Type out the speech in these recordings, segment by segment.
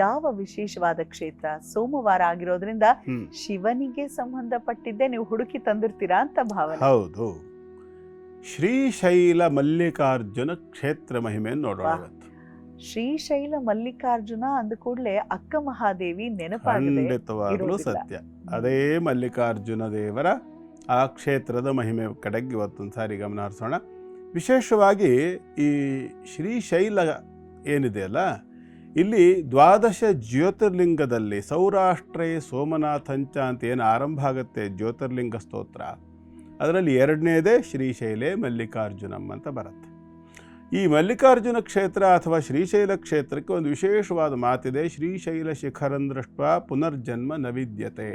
ಯಾವ ವಿಶೇಷವಾದ ಕ್ಷೇತ್ರ? ಸೋಮವಾರ ಆಗಿರೋದ್ರಿಂದ ಶಿವನಿಗೆ ಸಂಬಂಧಪಟ್ಟಿದ್ದೇ ನೀವು ಹುಡುಕಿ ತಂದಿರ್ತೀರಾ ಅಂತ ಭಾವನೆ. ಹೌದು ಶ್ರೀಶೈಲ ಮಲ್ಲಿಕಾರ್ಜುನ ಕ್ಷೇತ್ರ ಮಹಿಮೆಯನ್ನು ನೋಡೋಣ ಶ್ರೀಶೈಲ ಮಲ್ಲಿಕಾರ್ಜುನ ಅಂದ ಕೂಡಲೇ ಅಕ್ಕ ಮಹಾದೇವಿ ನೆನಪಾಗಲು ಸತ್ಯ. ಅದೇ ಮಲ್ಲಿಕಾರ್ಜುನ ದೇವರ ಆ ಕ್ಷೇತ್ರದ ಮಹಿಮೆ ಕಡೆಗೆ ಇವತ್ತೊಂದು ಸಾರಿ ಗಮನ ಹರಿಸೋಣ. ವಿಶೇಷವಾಗಿ ಈ ಶ್ರೀಶೈಲ ಏನಿದೆಯಲ್ಲ ಇಲ್ಲಿ ದ್ವಾದಶ ಜ್ಯೋತಿರ್ಲಿಂಗದಲ್ಲಿ ಸೌರಾಷ್ಟ್ರೇ ಸೋಮನಾಥಂಚ ಅಂತ ಏನು ಆರಂಭ ಆಗುತ್ತೆ ಜ್ಯೋತಿರ್ಲಿಂಗ ಸ್ತೋತ್ರ. ಅದರಲ್ಲಿ ಎರಡನೇದೇ ಶ್ರೀಶೈಲೆ ಮಲ್ಲಿಕಾರ್ಜುನಂ ಅಂತ ಬರುತ್ತೆ. ಈ ಮಲ್ಲಿಕಾರ್ಜುನ ಕ್ಷೇತ್ರ ಅಥವಾ ಶ್ರೀಶೈಲ ಕ್ಷೇತ್ರಕ್ಕೆ ಒಂದು ವಿಶೇಷವಾದ ಮಾತಿದೆ, ಶ್ರೀಶೈಲ ಶಿಖರಂ ದೃಷ್ಟ ಪುನರ್ಜನ್ಮ ನವಿದ್ಯತೆ.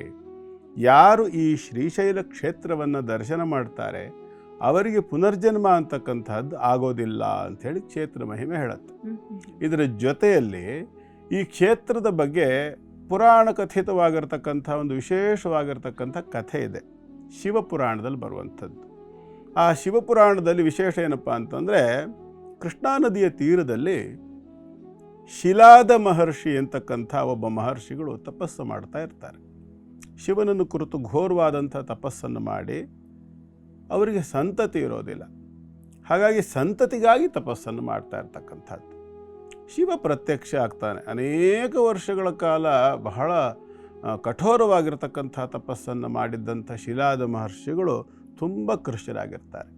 ಯಾರು ಈ ಶ್ರೀಶೈಲ ಕ್ಷೇತ್ರವನ್ನು ದರ್ಶನ ಮಾಡ್ತಾರೆ? ಅವರಿಗೆ ಪುನರ್ಜನ್ಮ ಅಂತಕ್ಕಂಥದ್ದು ಆಗೋದಿಲ್ಲ ಅಂಥೇಳಿ ಕ್ಷೇತ್ರ ಮಹಿಮೆ ಹೇಳುತ್ತೆ. ಇದರ ಜೊತೆಯಲ್ಲಿ ಈ ಕ್ಷೇತ್ರದ ಬಗ್ಗೆ ಪುರಾಣ ಕಥಿತವಾಗಿರ್ತಕ್ಕಂಥ ಒಂದು ವಿಶೇಷವಾಗಿರ್ತಕ್ಕಂಥ ಕಥೆ ಇದೆ. ಶಿವಪುರಾಣದಲ್ಲಿ ಬರುವಂಥದ್ದು. ಆ ಶಿವಪುರಾಣದಲ್ಲಿ ವಿಶೇಷ ಏನಪ್ಪ ಅಂತಂದರೆ ಕೃಷ್ಣಾ ನದಿಯ ತೀರದಲ್ಲಿ ಶಿಲಾದ ಮಹರ್ಷಿ ಅಂತಕ್ಕಂಥ ಒಬ್ಬ ಮಹರ್ಷಿಗಳು ತಪಸ್ಸು ಮಾಡ್ತಾ ಇರ್ತಾರೆ. ಶಿವನನ್ನು ಕುರಿತು ಘೋರವಾದಂಥ ತಪಸ್ಸನ್ನು ಮಾಡಿ ಅವರಿಗೆ ಸಂತತಿ ಇರೋದಿಲ್ಲ. ಹಾಗಾಗಿ ಸಂತತಿಗಾಗಿ ತಪಸ್ಸನ್ನು ಮಾಡ್ತಾ ಇರ್ತಕ್ಕಂಥದ್ದು. ಶಿವ ಪ್ರತ್ಯಕ್ಷ ಆಗ್ತಾನೆ. ಅನೇಕ ವರ್ಷಗಳ ಕಾಲ ಬಹಳ ಕಠೋರವಾಗಿರ್ತಕ್ಕಂಥ ತಪಸ್ಸನ್ನು ಮಾಡಿದ್ದಂಥ ಶಿಲಾದ ಮಹರ್ಷಿಗಳು ತುಂಬ ಕೃಷಿರಾಗಿರ್ತಾರೆ.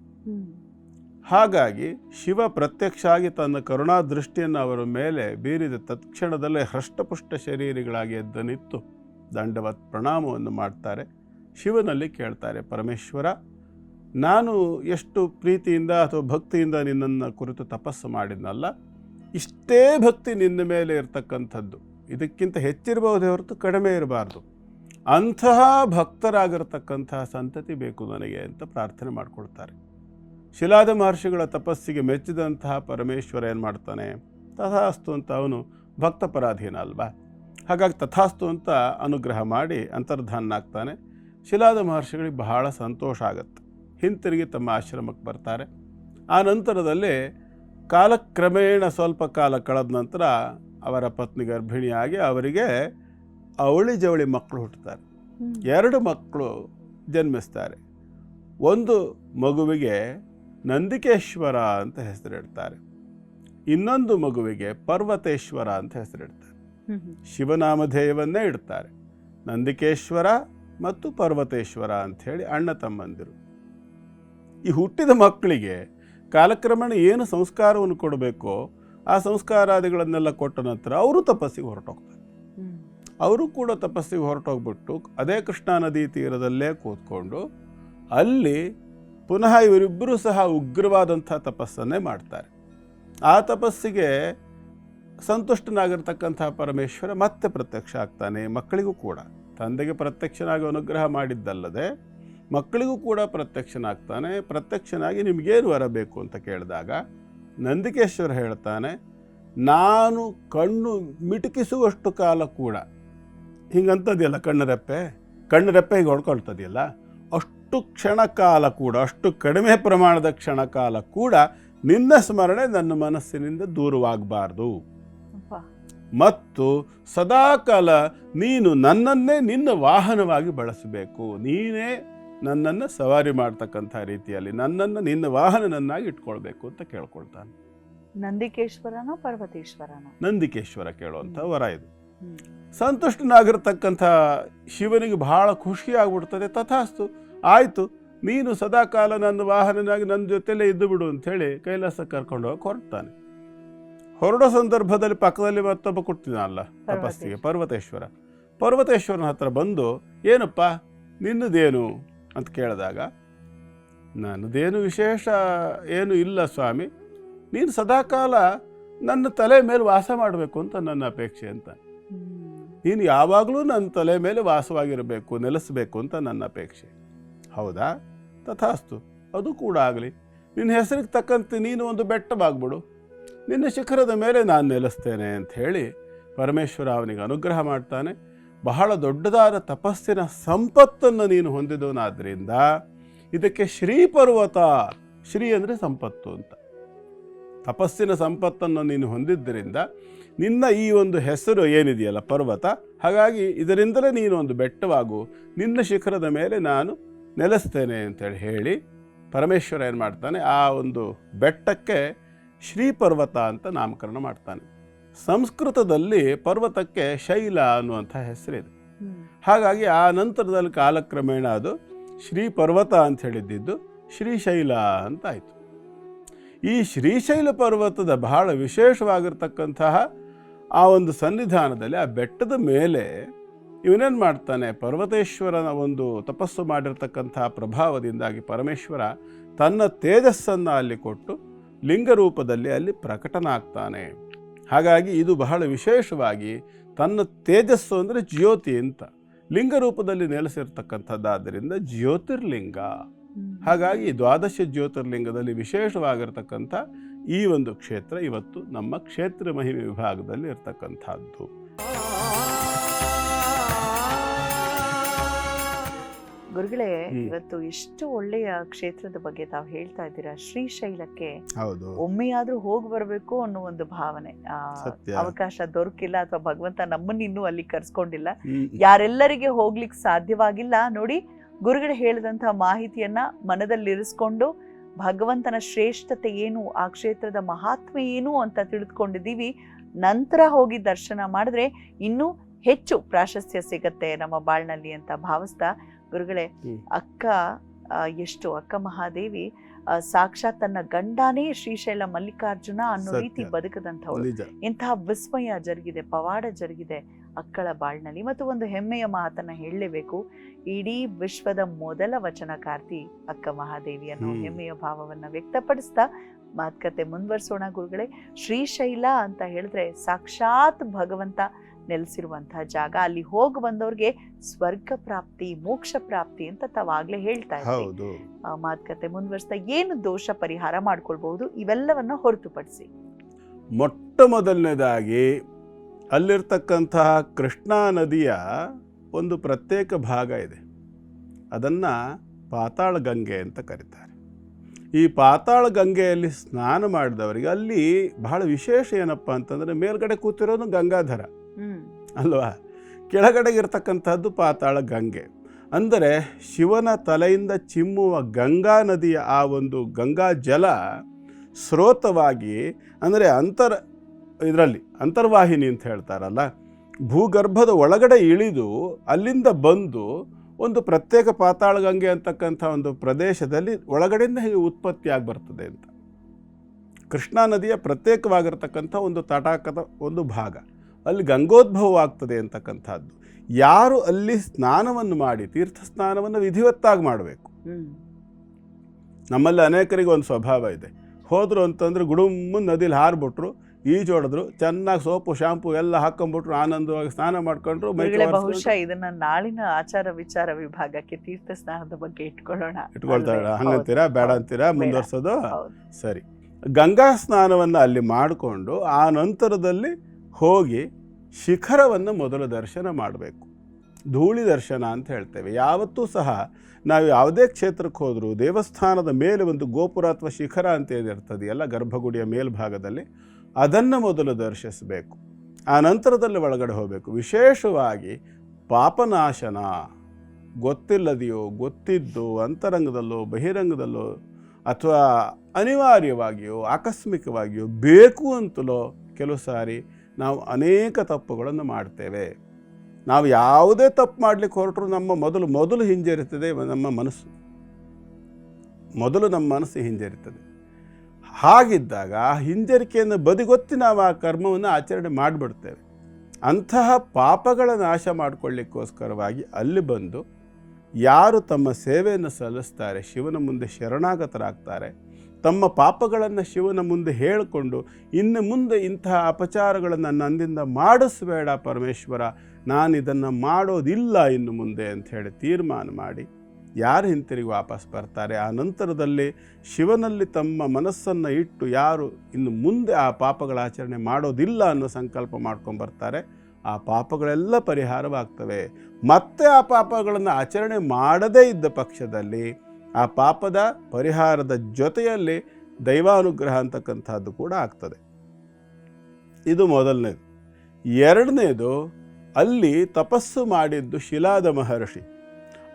ಹಾಗಾಗಿ ಶಿವ ಪ್ರತ್ಯಕ್ಷ ಆಗಿ ತನ್ನ ಕರುಣಾ ದೃಷ್ಟಿಯನ್ನು ಅವರ ಮೇಲೆ ಬೀರಿದ ತತ್ಕ್ಷಣದಲ್ಲೇ ಹೃಷ್ಟಪುಷ್ಟ ಶರೀರಿಗಳಾಗಿ ಎದ್ದು ನಿಂತು ದಂಡವತ್ ಪ್ರಣಾಮವನ್ನು ಮಾಡ್ತಾರೆ. ಶಿವನಲ್ಲಿ ಕೇಳ್ತಾರೆ, ಪರಮೇಶ್ವರ ನಾನು ಎಷ್ಟು ಪ್ರೀತಿಯಿಂದ ಅಥವಾ ಭಕ್ತಿಯಿಂದ ನಿನ್ನನ್ನು ಕುರಿತು ತಪಸ್ಸು ಮಾಡಿದ್ನಲ್ಲ, ಇಷ್ಟೇ ಭಕ್ತಿ ನಿನ್ನ ಮೇಲೆ ಇರತಕ್ಕಂಥದ್ದು. ಇದಕ್ಕಿಂತ ಹೆಚ್ಚಿರಬಹುದೇ ಹೊರತು ಕಡಿಮೆ ಇರಬಾರ್ದು. ಅಂತಹ ಭಕ್ತರಾಗಿರ್ತಕ್ಕಂತಹ ಸಂತತಿ ಬೇಕು ನನಗೆ ಅಂತ ಪ್ರಾರ್ಥನೆ ಮಾಡಿಕೊಳ್ತಾರೆ ಶಿಲಾದ ಮಹರ್ಷಿಗಳ ತಪಸ್ಸಿಗೆ ಮೆಚ್ಚಿದಂತಹ ಪರಮೇಶ್ವರ ಏನು ಮಾಡ್ತಾನೆ? ತಥಾಸ್ತು ಅಂತ ಅವನು ಭಕ್ತ ಪರಾಧೀನ ಅಲ್ವಾ ಹಾಗಾಗಿ ತಥಾಸ್ತು ಅಂತ ಅನುಗ್ರಹ ಮಾಡಿ ಅಂತರ್ಧಾನಾಗ್ತಾನೆ ಶಿಲಾದ ಮಹರ್ಷಿಗಳಿಗೆ ಬಹಳ ಸಂತೋಷ ಆಗುತ್ತೆ. ಹಿಂತಿರುಗಿ ತಮ್ಮ ಆಶ್ರಮಕ್ಕೆ ಬರ್ತಾರೆ. ಆ ನಂತರದಲ್ಲಿ ಕಾಲಕ್ರಮೇಣ ಸ್ವಲ್ಪ ಕಾಲ ಕಳೆದ ನಂತರ ಅವರ ಪತ್ನಿ ಗರ್ಭಿಣಿಯಾಗಿ ಅವರಿಗೆ ಅವಳಿ ಜವಳಿ ಮಕ್ಕಳು ಹುಟ್ಟುತ್ತಾರೆ. ಎರಡು ಮಕ್ಕಳು ಜನ್ಮಿಸ್ತಾರೆ. ಒಂದು ಮಗುವಿಗೆ ನಂದಿಕೇಶ್ವರ ಅಂತ ಹೆಸರಿಡ್ತಾರೆ. ಇನ್ನೊಂದು ಮಗುವಿಗೆ ಪರ್ವತೇಶ್ವರ ಅಂತ ಹೆಸರಿಡ್ತಾರೆ. ಶಿವನಾಮಧೇಯವನ್ನೇ ಇಡ್ತಾರೆ. ನಂದಿಕೇಶ್ವರ ಮತ್ತು ಪರ್ವತೇಶ್ವರ ಅಂಥೇಳಿ ಅಣ್ಣ ತಮ್ಮಂದಿರು. ಈ ಹುಟ್ಟಿದ ಮಕ್ಕಳಿಗೆ ಕಾಲಕ್ರಮೇಣ ಏನು ಸಂಸ್ಕಾರವನ್ನು ಕೊಡಬೇಕೋ ಆ ಸಂಸ್ಕಾರಾದಿಗಳನ್ನೆಲ್ಲ ಕೊಟ್ಟ ನಂತರ ಅವರು ತಪಸ್ಸಿಗೆ ಹೊರಟೋಗ್ತಾರೆ. ಅವರು ಕೂಡ ತಪಸ್ಸಿಗೆ ಹೊರಟೋಗ್ಬಿಟ್ಟು ಅದೇ ಕೃಷ್ಣಾ ನದಿ ತೀರದಲ್ಲೇ ಕೂತ್ಕೊಂಡು ಅಲ್ಲಿ ಪುನಃ ಇವರಿಬ್ಬರೂ ಸಹ ಉಗ್ರವಾದಂಥ ತಪಸ್ಸನ್ನೇ ಮಾಡ್ತಾರೆ ಆ ತಪಸ್ಸಿಗೆ ಸಂತುಷ್ಟನಾಗಿರ್ತಕ್ಕಂಥ ಪರಮೇಶ್ವರ ಮತ್ತೆ ಪ್ರತ್ಯಕ್ಷ ಆಗ್ತಾನೆ ಮಕ್ಕಳಿಗೂ ಕೂಡ ತಂದೆಗೆ ಪ್ರತ್ಯಕ್ಷನಾಗಿ ಅನುಗ್ರಹ ಮಾಡಿದ್ದಲ್ಲದೆ ಮಕ್ಕಳಿಗೂ ಕೂಡ ಪ್ರತ್ಯಕ್ಷನಾಗ್ತಾನೆ ಪ್ರತ್ಯಕ್ಷನಾಗಿ ನಿಮಗೇನು ವರ ಬೇಕು ಅಂತ ಕೇಳಿದಾಗ ನಂದಿಕೇಶ್ವರ ಹೇಳ್ತಾನೆ ನಾನು ಕಣ್ಣು ಮಿಟುಕಿಸುವಷ್ಟು ಕಾಲ ಕೂಡ ಹಿಂಗಂತದೆಯಲ್ಲ ಕಣ್ಣು ರೆಪ್ಪೆ? ಕಣ್ಣು ರೆಪ್ಪೆ ಹೀಗೆ ಹೊಡ್ಕೊಳ್ತದೆಯಲ್ಲ? ಅಷ್ಟು ಕ್ಷಣಕಾಲ ಕೂಡ ಅಷ್ಟು ಕಡಿಮೆ ಪ್ರಮಾಣದ ಕ್ಷಣ ಕಾಲ ಕೂಡ ನಿನ್ನ ಸ್ಮರಣೆ ನನ್ನ ಮನಸ್ಸಿನಿಂದ ದೂರವಾಗಬಾರ್ದು. ಮತ್ತು ಸದಾಕಾಲ ನೀನು ನನ್ನನ್ನೇ ನಿನ್ನ ವಾಹನವಾಗಿ ಬಳಸಬೇಕು. ನೀನೇ ನನ್ನನ್ನು ಸವಾರಿ ಮಾಡ್ತಕ್ಕಂಥ ರೀತಿಯಲ್ಲಿ ನನ್ನನ್ನು ನಿನ್ನ ವಾಹನನನ್ನಾಗಿ ಇಟ್ಕೊಳ್ಬೇಕು ಅಂತ ಕೇಳ್ಕೊಳ್ತಾನೆ. ನಂದಿಕೇಶ್ವರನೋ ಪರ್ವತೇಶ್ವರನೋ? ನಂದಿಕೇಶ್ವರ ಕೇಳುವಂಥ ವರ ಇದು. ಸಂತುಷ್ಟನಾಗಿರ್ತಕ್ಕಂಥ ಶಿವನಿಗೆ ಬಹಳ ಖುಷಿ ಆಗ್ಬಿಡ್ತದೆ ತಥಾಸ್ತು ಆಯಿತು ನೀನು ಸದಾಕಾಲ ನನ್ನ ವಾಹನನಾಗಿ ನನ್ನ ಜೊತೆಲೇ ಇದ್ದು ಬಿಡು ಅಂಥೇಳಿ ಕೈಲಾಸ ಕರ್ಕೊಂಡು ಹೋಗಿ ಹೊರಡ್ತಾನೆ. ಹೊರಡೋ ಸಂದರ್ಭದಲ್ಲಿ ಪಕ್ಕದಲ್ಲಿ ಮತ್ತೊಬ್ಬ ಕೊಡ್ತೀನಲ್ಲ ತಪಸ್ಸಿಗೆ ಪರ್ವತೇಶ್ವರ. ಪರ್ವತೇಶ್ವರನ ಹತ್ರ ಬಂದು ಏನಪ್ಪ ನಿನ್ನದೇನು? ಅಂತ ಕೇಳಿದಾಗ ನನ್ನದೇನು ವಿಶೇಷ ಏನು ಇಲ್ಲ ಸ್ವಾಮಿ. ನೀನು ಸದಾಕಾಲ ನನ್ನ ತಲೆ ಮೇಲೆ ವಾಸ ಮಾಡಬೇಕು ಅಂತ ನನ್ನ ಅಪೇಕ್ಷೆ ಅಂತ. ನೀನು ಯಾವಾಗಲೂ ನನ್ನ ತಲೆ ಮೇಲೆ ವಾಸವಾಗಿರಬೇಕು ನೆಲೆಸಬೇಕು ಅಂತ ನನ್ನ ಅಪೇಕ್ಷೆ. ಹೌದಾ? ತಥಾಸ್ತು. ಅದು ಕೂಡ ಆಗಲಿ. ನಿನ್ನ ಹೆಸರಿಗೆ ತಕ್ಕಂತೆ ನೀನು ಒಂದು ಬೆಟ್ಟವಾಗ್ಬಿಡು. ನಿನ್ನ ಶಿಖರದ ಮೇಲೆ ನಾನು ನೆಲೆಸ್ತೇನೆ ಅಂತ ಹೇಳಿ ಪರಮೇಶ್ವರ ಅವನಿಗೆ ಅನುಗ್ರಹ ಮಾಡ್ತಾನೆ. ಬಹಳ ದೊಡ್ಡದಾದ ತಪಸ್ಸಿನ ಸಂಪತ್ತನ್ನು ನೀನು ಹೊಂದಿದವನಾದ್ರಿಂದ ಇದಕ್ಕೆ ಶ್ರೀ ಪರ್ವತ ಶ್ರೀ ಅಂದರೆ ಸಂಪತ್ತು ಅಂತ. ತಪಸ್ಸಿನ ಸಂಪತ್ತನ್ನು ನೀನು ಹೊಂದಿದ್ದರಿಂದ ನಿನ್ನ ಈ ಒಂದು ಹೆಸರು ಏನಿದೆಯಲ್ಲ ಪರ್ವತ, ಹಾಗಾಗಿ ಇದರಿಂದಲೇ ನೀನು ಒಂದು ಬೆಟ್ಟವಾಗು, ನಿನ್ನ ಶಿಖರದ ಮೇಲೆ ನಾನು ನೆಲೆಸ್ತೇನೆ ಅಂತೇಳಿ ಹೇಳಿ ಪರಮೇಶ್ವರ ಏನು ಮಾಡ್ತಾನೆ, ಆ ಒಂದು ಬೆಟ್ಟಕ್ಕೆ ಶ್ರೀಪರ್ವತ ಅಂತ ನಾಮಕರಣ ಮಾಡ್ತಾನೆ. ಸಂಸ್ಕೃತದಲ್ಲಿ ಪರ್ವತಕ್ಕೆ ಶೈಲ ಅನ್ನುವಂಥ ಹೆಸರಿದೆ. ಹಾಗಾಗಿ ಆ ನಂತರದಲ್ಲಿ ಕಾಲಕ್ರಮೇಣ ಅದು ಶ್ರೀ ಪರ್ವತ ಅಂತ ಹೇಳಿದ್ದಿದ್ದು ಶ್ರೀಶೈಲ ಅಂತ ಆಯಿತು ಈ ಶ್ರೀಶೈಲ ಪರ್ವತದ ಬಹಳ ವಿಶೇಷವಾಗಿರ್ತಕ್ಕಂತಹ ಆ ಒಂದು ಸನ್ನಿಧಾನದಲ್ಲಿ ಆ ಬೆಟ್ಟದ ಮೇಲೆ ಇವನೇನು ಮಾಡ್ತಾನೆ, ಪರ್ವತೇಶ್ವರನ ಒಂದು ತಪಸ್ಸು ಮಾಡಿರ್ತಕ್ಕಂತಹ ಪ್ರಭಾವದಿಂದಾಗಿ ಪರಮೇಶ್ವರ ತನ್ನ ತೇಜಸ್ಸನ್ನು ಅಲ್ಲಿ ಕೊಟ್ಟು ಲಿಂಗ ರೂಪದಲ್ಲಿ ಅಲ್ಲಿ ಪ್ರಕಟನಾಗ್ತಾನೆ ಹಾಗಾಗಿ ಇದು ಬಹಳ ವಿಶೇಷವಾಗಿ ತನ್ನ ತೇಜಸ್ಸು ಅಂದರೆ ಜ್ಯೋತಿ ಅಂತ. ಲಿಂಗ ರೂಪದಲ್ಲಿ ನೆಲೆಸಿರ್ತಕ್ಕಂಥದ್ದಾದ್ದರಿಂದ ಜ್ಯೋತಿರ್ಲಿಂಗ. ಹಾಗಾಗಿ ದ್ವಾದಶ ಜ್ಯೋತಿರ್ಲಿಂಗದಲ್ಲಿ ವಿಶೇಷವಾಗಿರ್ತಕ್ಕಂಥ ಈ ಒಂದು ಕ್ಷೇತ್ರ ಇವತ್ತು ನಮ್ಮ ಕ್ಷೇತ್ರ ಮಹಿಮೆ ವಿಭಾಗದಲ್ಲಿ ಇರ್ತಕ್ಕಂಥದ್ದು. ಗುರುಗಳೇ ಇವತ್ತು ಎಷ್ಟು ಒಳ್ಳೆಯ ಕ್ಷೇತ್ರದ ಬಗ್ಗೆ ತಾವು ಹೇಳ್ತಾ ಇದ್ದೀರಾ? ಶ್ರೀಶೈಲಕ್ಕೆ ಒಮ್ಮೆಯಾದ್ರೂ ಹೋಗಿ ಬರಬೇಕು ಅನ್ನೋ ಒಂದು ಭಾವನೆ. ಆ, ಅವಕಾಶ ದೊರಕಿಲ್ಲ ಅಥವಾ ಭಗವಂತ ನಮ್ಮನ್ನ ಇನ್ನೂ ಅಲ್ಲಿ ಕರ್ಸ್ಕೊಂಡಿಲ್ಲ. ಯಾರೆಲ್ಲರಿಗೆ ಹೋಗ್ಲಿಕ್ಕೆ ಸಾಧ್ಯವಾಗಿಲ್ಲ ನೋಡಿ ಗುರುಗಳು ಹೇಳಿದಂತಹ ಮಾಹಿತಿಯನ್ನ ಮನದಲ್ಲಿರಿಸ್ಕೊಂಡು ಭಗವಂತನ ಶ್ರೇಷ್ಠತೆ ಏನು ಆ ಕ್ಷೇತ್ರದ ಮಹಾತ್ಮ ಏನು ಅಂತ ತಿಳಿದುಕೊಂಡಿದ್ದೀವಿ. ನಂತರ ಹೋಗಿ ದರ್ಶನ ಮಾಡಿದ್ರೆ ಇನ್ನೂ ಹೆಚ್ಚು ಪ್ರಾಶಸ್ತ್ಯ ಸಿಗತ್ತೆ ನಮ್ಮ ಬಾಳ್ನಲ್ಲಿ ಅಂತ ಭಾವಿಸ್ತಾ ಗುರುಗಳೇ ಅಕ್ಕ ಎಷ್ಟು ಅಕ್ಕ ಮಹಾದೇವಿ ಸಾಕ್ಷಾತ್ ತನ್ನ ಗಂಡನೇ ಶ್ರೀಶೈಲ ಮಲ್ಲಿಕಾರ್ಜುನ ಅನ್ನೋ ರೀತಿ ಬದುಕದಂಥವಳು. ಇಂತಹ ವಿಸ್ಮಯ ಜರುಗಿದೆ ಪವಾಡ ಜರುಗಿದೆ ಅಕ್ಕಳ ಬಾಳ್ನಲ್ಲಿ. ಮತ್ತು ಒಂದು ಹೆಮ್ಮೆಯ ಮಾತನ್ನ ಹೇಳಲೇಬೇಕು. ಇಡೀ ವಿಶ್ವದ ಮೊದಲ ವಚನಕಾರ್ತಿ ಅಕ್ಕ ಮಹಾದೇವಿ ಅನ್ನೋ ಹೆಮ್ಮೆಯ ಭಾವವನ್ನ ವ್ಯಕ್ತಪಡಿಸ್ತಾ ಮಾತುಕತೆ ಮುಂದುವರಿಸೋಣ ಗುರುಗಳೇ. ಶ್ರೀಶೈಲ ಅಂತ ಹೇಳಿದ್ರೆ ಸಾಕ್ಷಾತ್ ಭಗವಂತ ನೆಲೆಸಿರುವಂತಹ ಜಾಗ. ಅಲ್ಲಿ ಹೋಗಿ ಬಂದವ್ರಿಗೆ ಸ್ವರ್ಗ ಪ್ರಾಪ್ತಿ ಮೋಕ್ಷ ಪ್ರಾಪ್ತಿ ಅಂತ ತಾವಾಗ್ಲೇ ಹೇಳ್ತಾ ಇದ್ದೀವಿ ಹೌದು. ಆ ಮಾತುಕತೆ ಮುಂದುವರಿಸ್ತಾ ಏನು ದೋಷ ಪರಿಹಾರ ಮಾಡ್ಕೊಳ್ಬಹುದು ಇವೆಲ್ಲವನ್ನ ಹೊರತುಪಡಿಸಿ. ಮೊಟ್ಟ ಮೊದಲನೇದಾಗಿ ಅಲ್ಲಿರ್ತಕ್ಕಂತಹ ಕೃಷ್ಣಾ ನದಿಯ ಒಂದು ಪ್ರತ್ಯೇಕ ಭಾಗ ಇದೆ. ಅದನ್ನು ಪಾತಾಳ ಗಂಗೆ ಅಂತ ಕರೀತಾರೆ. ಈ ಪಾತಾಳ ಗಂಗೆಯಲ್ಲಿ ಸ್ನಾನ ಮಾಡಿದವರಿಗೆ ಅಲ್ಲಿ ಬಹಳ ವಿಶೇಷ ಏನಪ್ಪ ಅಂತಂದರೆ ಮೇಲ್ಗಡೆ ಕೂತಿರೋದು ಗಂಗಾಧರ. ಅಲ್ವಾ? ಕೆಳಗಡೆ ಇರತಕ್ಕಂಥದ್ದು ಪಾತಾಳ ಗಂಗೆ. ಅಂದರೆ ಶಿವನ ತಲೆಯಿಂದ ಚಿಮ್ಮುವ ಗಂಗಾ ನದಿಯ ಆ ಒಂದು ಗಂಗಾ ಜಲ ಸ್ರೋತವಾಗಿ, ಅಂದರೆ ಅಂತರ್, ಇದರಲ್ಲಿ ಅಂತರ್ವಾಹಿನಿ ಅಂತ ಹೇಳ್ತಾರಲ್ಲ, ಭೂಗರ್ಭದ ಒಳಗಡೆ ಇಳಿದು ಅಲ್ಲಿಂದ ಬಂದು ಒಂದು ಪ್ರತ್ಯೇಕ ಪಾತಾಳ ಗಂಗೆ ಅಂತಕ್ಕಂಥ ಒಂದು ಪ್ರದೇಶದಲ್ಲಿ ಒಳಗಡೆಯಿಂದ ಹೀಗೆ ಉತ್ಪತ್ತಿಯಾಗಿ ಬರ್ತದೆ ಅಂತ. ಕೃಷ್ಣಾ ನದಿಯ ಪ್ರತ್ಯೇಕವಾಗಿರ್ತಕ್ಕಂಥ ಒಂದು ತಟಾಕದ ಒಂದು ಭಾಗ. ಅಲ್ಲಿ ಗಂಗೋದ್ಭವ ಆಗ್ತದೆ ಅಂತಕ್ಕಂಥದ್ದು. ಯಾರು ಅಲ್ಲಿ ಸ್ನಾನವನ್ನು ಮಾಡಿ ತೀರ್ಥ ಸ್ನಾನವನ್ನು ವಿಧಿವತ್ತಾಗಿ ಮಾಡಬೇಕು. ನಮ್ಮಲ್ಲಿ ಅನೇಕರಿಗೆ ಒಂದು ಸ್ವಭಾವ ಇದೆ. ಹೋದರು ಅಂತಂದ್ರೆ ಗುಡುಮ್ಮು ನದಿಲಿ ಹಾರ್ಬಿಟ್ರು ಈಜೊಡೆದ್ರು ಚೆನ್ನಾಗಿ ಸೋಪು ಶಾಂಪು ಎಲ್ಲ ಹಾಕೊಂಡ್ಬಿಟ್ರು ಆನಂದವಾಗಿ ಸ್ನಾನ ಮಾಡ್ಕೊಂಡ್ರು ಬಹುಶಃ ಇದನ್ನ ನಾಳಿನ ಆಚಾರ ವಿಚಾರ ವಿಭಾಗಕ್ಕೆ ತೀರ್ಥ ಸ್ನಾನದ ಬಗ್ಗೆ ಇಟ್ಕೊಳ್ಳೋಣ. ಇಟ್ಕೊಳ್ತಾಳೆ? ಹಂಗಂತೀರಾ ಬೇಡ ಅಂತೀರಾ. ಮುಂದುವರ್ಸೋದು? ಸರಿ. ಗಂಗಾ ಸ್ನಾನವನ್ನು ಅಲ್ಲಿ ಮಾಡಿಕೊಂಡು ಆ ನಂತರದಲ್ಲಿ ಹೋಗಿ ಶಿಖರವನ್ನು ಮೊದಲು ದರ್ಶನ ಮಾಡಬೇಕು. ಧೂಳಿ ದರ್ಶನ ಅಂತ ಹೇಳ್ತೇವೆ. ಯಾವತ್ತೂ ಸಹ ನಾವು ಯಾವುದೇ ಕ್ಷೇತ್ರಕ್ಕೆ ಹೋದರೂ, ದೇವಸ್ಥಾನದ ಮೇಲೆ ಒಂದು ಗೋಪುರ ಅಥವಾ ಶಿಖರ ಅಂತ ಏನಿರ್ತದೆಯಲ್ಲ ಗರ್ಭಗುಡಿಯ ಮೇಲ್ಭಾಗದಲ್ಲಿ ಅದನ್ನು ಮೊದಲು ದರ್ಶಿಸಬೇಕು. ಆ ನಂತರದಲ್ಲಿ ಒಳಗಡೆ ಹೋಗಬೇಕು. ವಿಶೇಷವಾಗಿ ಪಾಪನಾಶನ, ಗೊತ್ತಿಲ್ಲದೆಯೋ, ಗೊತ್ತಿದ್ದು, ಅಂತರಂಗದಲ್ಲೋ, ಬಹಿರಂಗದಲ್ಲೋ, ಅಥವಾ ಅನಿವಾರ್ಯವಾಗಿಯೋ, ಆಕಸ್ಮಿಕವಾಗಿಯೋ ಬೇಕು ಅಂತಲೋ ಕೆಲವು ಸಾರಿ ನಾವು ಅನೇಕ ತಪ್ಪುಗಳನ್ನು ಮಾಡ್ತೇವೆ. ನಾವು ಯಾವುದೇ ತಪ್ಪು ಮಾಡಲಿಕ್ಕೆ ಹೊರಟರು ನಮ್ಮ ಮೊದಲು ಮೊದಲು ಹಿಂಜರಿತದೆ ನಮ್ಮ ಮನಸ್ಸು. ಮೊದಲು ನಮ್ಮ ಮನಸ್ಸು ಹಿಂಜರಿತದೆ. ಹಾಗಿದ್ದಾಗ ಆ ಹಿಂಜರಿಕೆಯನ್ನು ಬದಿಗೊತ್ತಿ ನಾವು ಆ ಕರ್ಮವನ್ನು ಆಚರಣೆ ಮಾಡಿಬಿಡ್ತೇವೆ. ಅಂತಹ ಪಾಪಗಳ ನಾಶ ಮಾಡಿಕೊಳ್ಳಿಕ್ಕೋಸ್ಕರವಾಗಿ ಅಲ್ಲಿ ಬಂದು ಯಾರು ತಮ್ಮ ಸೇವೆಯನ್ನು ಸಲ್ಲಿಸ್ತಾರೆ, ಶಿವನ ಮುಂದೆ ಶರಣಾಗತರಾಗ್ತಾರೆ ತಮ್ಮ ಪಾಪಗಳನ್ನು ಶಿವನ ಮುಂದೆ ಹೇಳಿಕೊಂಡು, ಇನ್ನು ಮುಂದೆ ಇಂತಹ ಅಪಚಾರಗಳನ್ನು ನನ್ನಿಂದ ಮಾಡಿಸ್ಬೇಡ ಪರಮೇಶ್ವರ, ನಾನು ಇದನ್ನು ಮಾಡೋದಿಲ್ಲ ಇನ್ನು ಮುಂದೆ ಅಂತ ಹೇಳಿ ತೀರ್ಮಾನ ಮಾಡಿ. ಯಾರು ಹಿಂತಿರುಗಿ ವಾಪಸ್ ಬರ್ತಾರೆ? ಆ ನಂತರದಲ್ಲಿ ಶಿವನಲ್ಲಿ ತಮ್ಮ ಮನಸ್ಸನ್ನು ಇಟ್ಟು ಯಾರು ಇನ್ನು ಮುಂದೆ ಆ ಪಾಪಗಳ ಆಚರಣೆ ಮಾಡೋದಿಲ್ಲ ಅನ್ನೋ ಸಂಕಲ್ಪ ಮಾಡ್ಕೊಂಡು ಬರ್ತಾರೆ. ಆ ಪಾಪಗಳೆಲ್ಲ ಪರಿಹಾರವಾಗ್ತವೆ. ಮತ್ತೆ ಆ ಪಾಪಗಳನ್ನು ಆಚರಣೆ ಮಾಡದೇ ಇದ್ದ ಪಕ್ಷದಲ್ಲಿ ಆ ಪಾಪದ ಪರಿಹಾರದ ಜೊತೆಯಲ್ಲಿ ದೈವಾನುಗ್ರಹ ಅಂತಕ್ಕಂಥದ್ದು ಕೂಡ ಆಗ್ತದೆ. ಇದು ಮೊದಲನೇದು. ಎರಡನೇದು, ಅಲ್ಲಿ ತಪಸ್ಸು ಮಾಡಿದ್ದು ಶಿಲಾದ ಮಹರ್ಷಿ.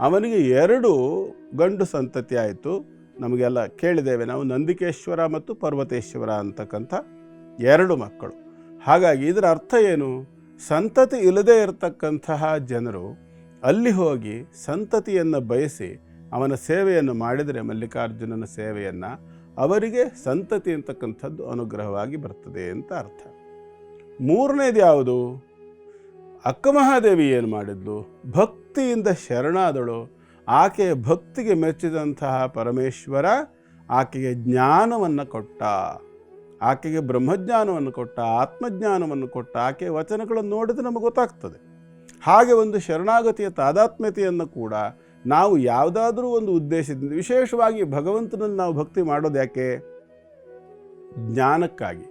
ಅವನಿಗೆ ಎರಡು ಗಂಡು ಸಂತತಿ ಆಯಿತು. ನಮಗೆಲ್ಲ ಕೇಳಿದ್ದೇವೆ, ನಾವು ನಂದಿಕೇಶ್ವರ ಮತ್ತು ಪರ್ವತೇಶ್ವರ ಅಂತಕ್ಕಂಥ ಎರಡು ಮಕ್ಕಳು. ಹಾಗಾಗಿ ಇದರ ಅರ್ಥ ಏನು? ಸಂತತಿ ಇಲ್ಲದೇ ಇರತಕ್ಕಂತಹ ಜನರು ಅಲ್ಲಿ ಹೋಗಿ ಸಂತತಿಯನ್ನು ಬಯಸಿ ಅವನ ಸೇವೆಯನ್ನು ಮಾಡಿದರೆ ಮಲ್ಲಿಕಾರ್ಜುನನ ಸೇವೆಯನ್ನು ಅವರಿಗೆ ಸಂತತಿ ಅಂತಕ್ಕಂಥದ್ದು ಅನುಗ್ರಹವಾಗಿ ಬರ್ತದೆ ಅಂತ ಅರ್ಥ. ಮೂರನೇದು ಯಾವುದು? ಅಕ್ಕಮಹಾದೇವಿ ಏನು ಮಾಡಿದ್ಲು? ಭಕ್ತಿಯಿಂದ ಶರಣಾದಳು. ಆಕೆಯ ಭಕ್ತಿಗೆ ಮೆಚ್ಚಿದಂತಹ ಪರಮೇಶ್ವರ ಆಕೆಗೆ ಜ್ಞಾನವನ್ನು ಕೊಟ್ಟ. ಆಕೆಗೆ ಬ್ರಹ್ಮಜ್ಞಾನವನ್ನು ಕೊಟ್ಟ, ಆತ್ಮಜ್ಞಾನವನ್ನು ಕೊಟ್ಟ, ಆಕೆಯ ವಚನಗಳನ್ನು ನೋಡಿದ್ರೆ ನಮಗೆ ಗೊತ್ತಾಗ್ತದೆ. ಹಾಗೆ ಒಂದು ಶರಣಾಗತಿಯ ತಾದಾತ್ಮ್ಯತೆಯನ್ನು ಕೂಡ ನಾವು ಯಾವುದಾದ್ರೂ ಒಂದು ಉದ್ದೇಶದಿಂದ, ವಿಶೇಷವಾಗಿ ಭಗವಂತನನ್ನು ನಾವು ಭಕ್ತಿ ಮಾಡೋದು ಯಾಕೆ? ಜ್ಞಾನಕ್ಕಾಗಿ,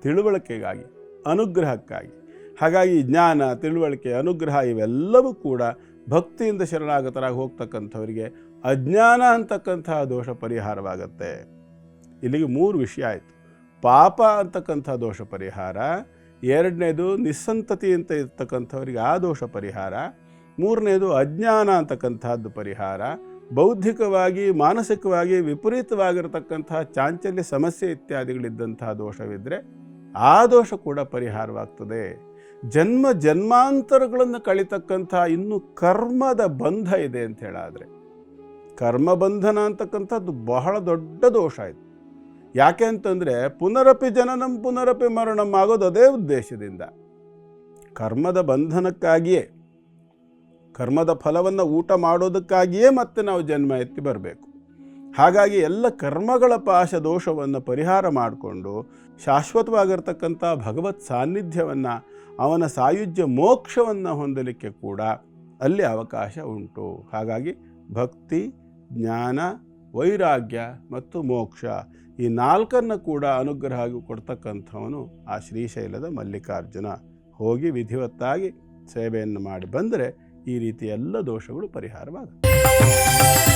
ತಿಳುವಳಿಕೆಗಾಗಿ, ಅನುಗ್ರಹಕ್ಕಾಗಿ. ಹಾಗಾಗಿ ಜ್ಞಾನ, ತಿಳುವಳಿಕೆ, ಅನುಗ್ರಹ ಇವೆಲ್ಲವೂ ಕೂಡ ಭಕ್ತಿಯಿಂದ ಶರಣಾಗತರಾಗಿ ಹೋಗ್ತಕ್ಕಂಥವರಿಗೆ ಅಜ್ಞಾನ ಅಂತಕ್ಕಂತಹ ದೋಷ ಪರಿಹಾರವಾಗತ್ತೆ. ಇಲ್ಲಿಗೆ ಮೂರು ವಿಷಯ ಆಯಿತು. ಪಾಪ ಅಂತಕ್ಕಂಥ ದೋಷ ಪರಿಹಾರ, ಎರಡನೇದು ನಿಸ್ಸಂತತಿ ಅಂತ ಇರ್ತಕ್ಕಂಥವರಿಗೆ ಆ ದೋಷ ಪರಿಹಾರ ಮೂರನೇದು ಅಜ್ಞಾನ ಅಂತಕ್ಕಂಥದ್ದು ಪರಿಹಾರ. ಬೌದ್ಧಿಕವಾಗಿ, ಮಾನಸಿಕವಾಗಿ ವಿಪರೀತವಾಗಿರತಕ್ಕಂತಹ ಚಾಂಚಲ್ಯ, ಸಮಸ್ಯೆ ಇತ್ಯಾದಿಗಳಿದ್ದಂತಹ ದೋಷವಿದ್ದರೆ ಆ ದೋಷ ಕೂಡ ಪರಿಹಾರವಾಗ್ತದೆ. ಜನ್ಮ ಜನ್ಮಾಂತರಗಳನ್ನು ಕಳಿತಕ್ಕಂಥ ಇನ್ನು ಕರ್ಮದ ಬಂಧ ಇದೆ ಅಂತ ಹೇಳಾದರೆ ಕರ್ಮ ಬಂಧನ ಅಂತಕ್ಕಂಥದ್ದು ಬಹಳ ದೊಡ್ಡ ದೋಷ ಇದು. ಯಾಕೆ ಅಂತಂದರೆ ಪುನರಪಿ ಜನನಂ, ಪುನರಪಿ ಮರಣಂ ಆಗೋದು ಅದೇ ಉದ್ದೇಶದಿಂದ. ಕರ್ಮದ ಬಂಧನಕ್ಕಾಗಿಯೇ ಕರ್ಮದ ಫಲವನ್ನು ಊಟ ಮಾಡೋದಕ್ಕಾಗಿಯೇ ಮತ್ತೆ ನಾವು ಜನ್ಮ ಎತ್ತಿ ಬರಬೇಕು. ಹಾಗಾಗಿ ಎಲ್ಲ ಕರ್ಮಗಳ ಪಾಶ ದೋಷವನ್ನು ಪರಿಹಾರ ಮಾಡಿಕೊಂಡು ಶಾಶ್ವತವಾಗಿರ್ತಕ್ಕಂಥ ಭಗವತ್ ಸಾನ್ನಿಧ್ಯವನ್ನು, ಅವನ ಸಾಯುಜ್ಯ ಮೋಕ್ಷವನ್ನು ಹೊಂದಲಿಕ್ಕೆ ಕೂಡ ಅಲ್ಲಿ ಅವಕಾಶ ಉಂಟು. ಹಾಗಾಗಿ ಭಕ್ತಿ, ಜ್ಞಾನ, ವೈರಾಗ್ಯ ಮತ್ತು ಮೋಕ್ಷ ಈ ನಾಲ್ಕನ್ನು ಕೂಡ ಅನುಗ್ರಹ ಕೊಡ್ತಕ್ಕಂಥವನು ಆ ಶ್ರೀಶೈಲದ ಮಲ್ಲಿಕಾರ್ಜುನ. ಹೋಗಿ ವಿಧಿವತ್ತಾಗಿ ಸೇವೆಯನ್ನು ಮಾಡಿ ಬಂದರೆ ಈ ರೀತಿ ಎಲ್ಲ ದೋಷಗಳು ಪರಿಹಾರವಾಗುತ್ತೆ.